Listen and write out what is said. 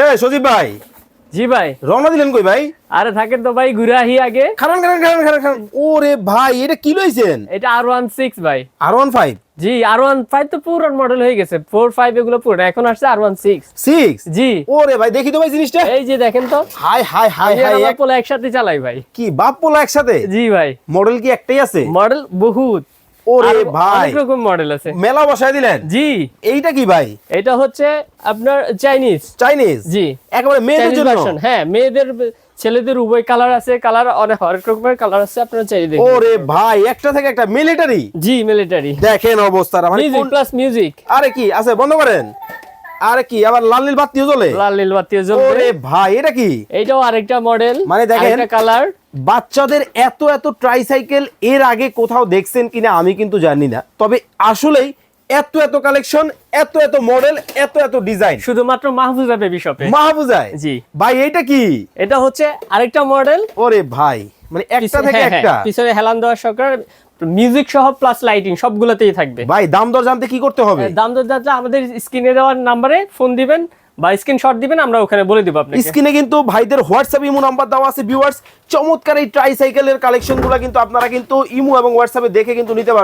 এ সজীব ভাই। জি ভাই। রওনা দিলেন কই ভাই? আরে থাকেন তো ভাই ঘুরে আহি আগে। খারান খারান খারান খারান খারান। ওরে ভাই এটা কি লইছেন? এটা আর ওয়ান সিক্স ভাই। R one five G R one five তো পুরান মডেল হয়ে গেছে। ফোর ফাইভ এগুলো পুরো এখন আসছে R one six six G. ওরে ভাই দেখি তো ভাই জিনিসটা। এই যে দেখেন তো। হাই হাই হাই হাই আমার পোলা একসাথে চালাই ভাই। কি বাপ পোলা একসাথে? জি ভাই। মডেল কি একটাই আছে? মডেল বহুত। ওরে ভাই। অনেক রকম মডেল আছে। মেলা বসায় দিলেন? জি। এইটা কি ভাই? এটা হচ্ছে আপনার চাইনিজ চাইনিজ জি। একেবারে মেয়েদের জন্য? হ্যাঁ মেয়েদের ছেলেদের উভয় কালার আছে কালার অনেক হরেক রকমের কালার আছে আপনারা চাই দেখুন ওরে ভাই একটা থেকে একটা মিলিটারি জি মিলিটারি দেখেন অবস্থাটা মানে মিউজিক প্লাস মিউজিক আরে কি আছে বন্ধ করেন? আরে কি আবার লাল নীল বাতিও জ্বলে? লাল নীল বাতি ওরে ভাই এটা কি? এইটাও আরেকটা মডেল মানে দেখেন- কালার বাচ্চাদের এত এত ট্রাইসাইকেল এর আগে কোথাও দেখছেন কিনা আমি কিন্তু জানি না। তবে আসলেই এত এত কালেকশন এত এত মডেল এত এত ডিজাইন শুধুমাত্র মাহফুজা বেবি শপে মাহবুজায় জি। ভাই এটা কি? এটা হচ্ছে আরেকটা মডেল ওরে ভাই মানে একটা থেকে হ্যাঁ, একটা। পিছনে হেলান দেওয়া সরকার মিউজিক সহ প্লাস লাইটিং সবগুলোতেই থাকবে। ভাই দাম দর জানতে কি করতে হবে? দাম দর জানতে আমাদের স্ক্রিনে দেওয়ার নাম্বারে ফোন দিবেন। বা স্ক্রিনশট দিবেন, আমরা ওখানে বলে দিব আপনাকে। স্ক্রিনে কিন্তু ভাইদের হোয়াটসঅ্যাপ ইমো নাম্বার দেওয়া আছে ভিউয়ার্স চমৎকার এই ট্রাইসাইকেলের কালেকশনগুলো কিন্তু আপনারা কিন্তু ইমো এবং হোয়াটসঅ্যাপে দেখে কিন্তু নিতে পারবেন।